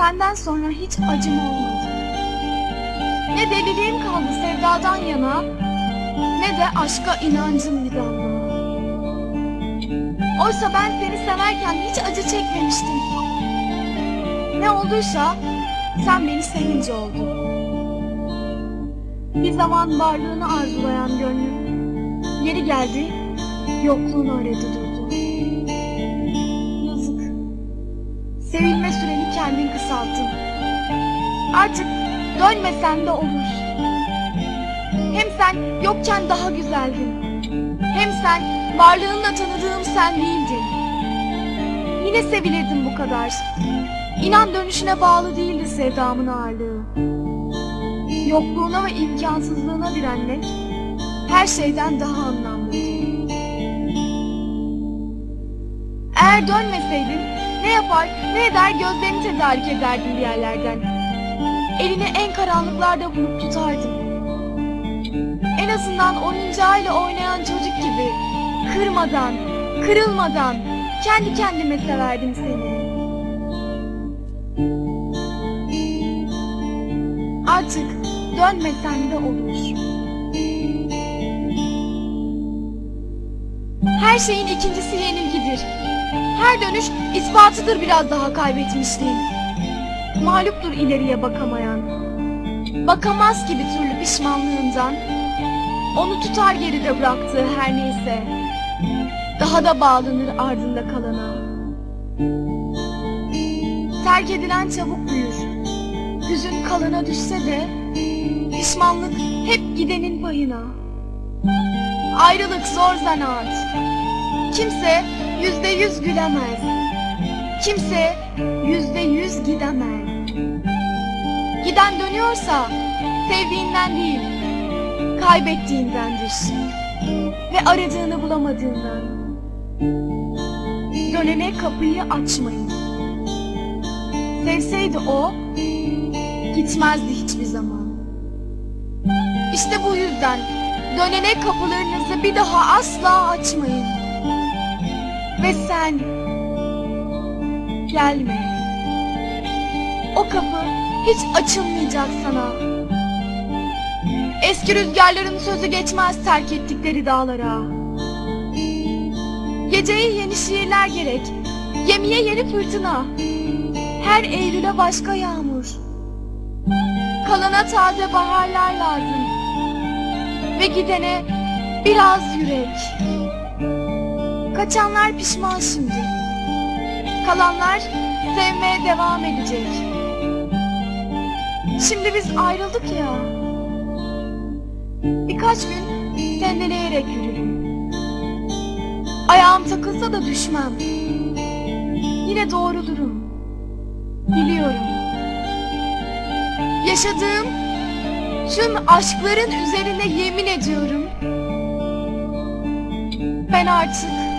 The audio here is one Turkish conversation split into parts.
Senden sonra hiç acım olmadı. Ne deliliğim kaldı sevdadan yana, ne de aşka inancım bir damla. Oysa ben seni severken hiç acı çekmemiştim. Ne olduysa sen beni sevince oldu. Bir zaman varlığını arzulayan gönlüm, yeri geldi, yokluğunu aradı durdu. Yazık. Sevilme süreni kendin kısalttın. Artık dönmesen de olur. Hem sen yokken daha güzeldin. Hem sen varlığınla tanıdığım sen değildin. Yine sevilirdim bu kadar. İnan dönüşüne bağlı değildi sevdamın ağırlığı. Yokluğuna ve imkansızlığına direnmek her şeyden daha anlamlıydı. Eğer dönmeseydin ne yapar ne eder gözlerini tedarik ederdin bir yerlerden. Elini en karanlıklarda bulup tutardın. En azından oyuncağıyla oynayan çocuk gibi kırmadan, kırılmadan kendi kendime severdim seni. Artık dönmesen de olur. Her şeyin ikincisi yenilgidir. Her dönüş ispatıdır biraz daha kaybetmişliğin. Mağluptur ileriye bakamayan. Bakamaz ki bir türlü pişmanlığından. Onu tutar geride bıraktığı her neyse. Daha da bağlanır ardında kalana. Terk edilen çabuk büyür. Hüzün kalana düşse de pişmanlık hep gidenin payına. Ayrılık zor zanaat. Kimse yüzde yüz gülemez. Kimse yüzde yüz gidemez. Giden dönüyorsa sevdiğinden değil, kaybettiğindendir. Ve aradığını bulamadığından. Dönene kapıyı açmayın. Sevseydi o, gitmezdi hiçbir zaman. İşte bu yüzden dönene kapılarınızı bir daha asla açmayın. Ve sen gelme. O kapı hiç açılmayacak sana. Eski rüzgarların sözü geçmez terk ettikleri dağlara. Geceye yeni şiirler gerek, gemiye yeni fırtına. Her Eylül'e başka yağmur. Kalana taze baharlar lazım. Ve gidene biraz yürek. Kaçanlar pişman şimdi. Kalanlar sevmeye devam edecek. Şimdi biz ayrıldık ya. Birkaç gün sendeleyerek yürürüm. Ayağım takılsa da düşmem. Yine doğrulurum. Biliyorum. Yaşadığım tüm aşkların üzerine yemin ediyorum. Ben artık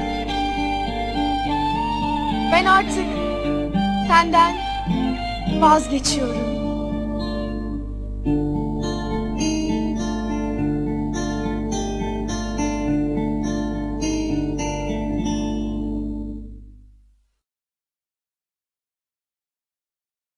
ben artık senden vazgeçiyorum.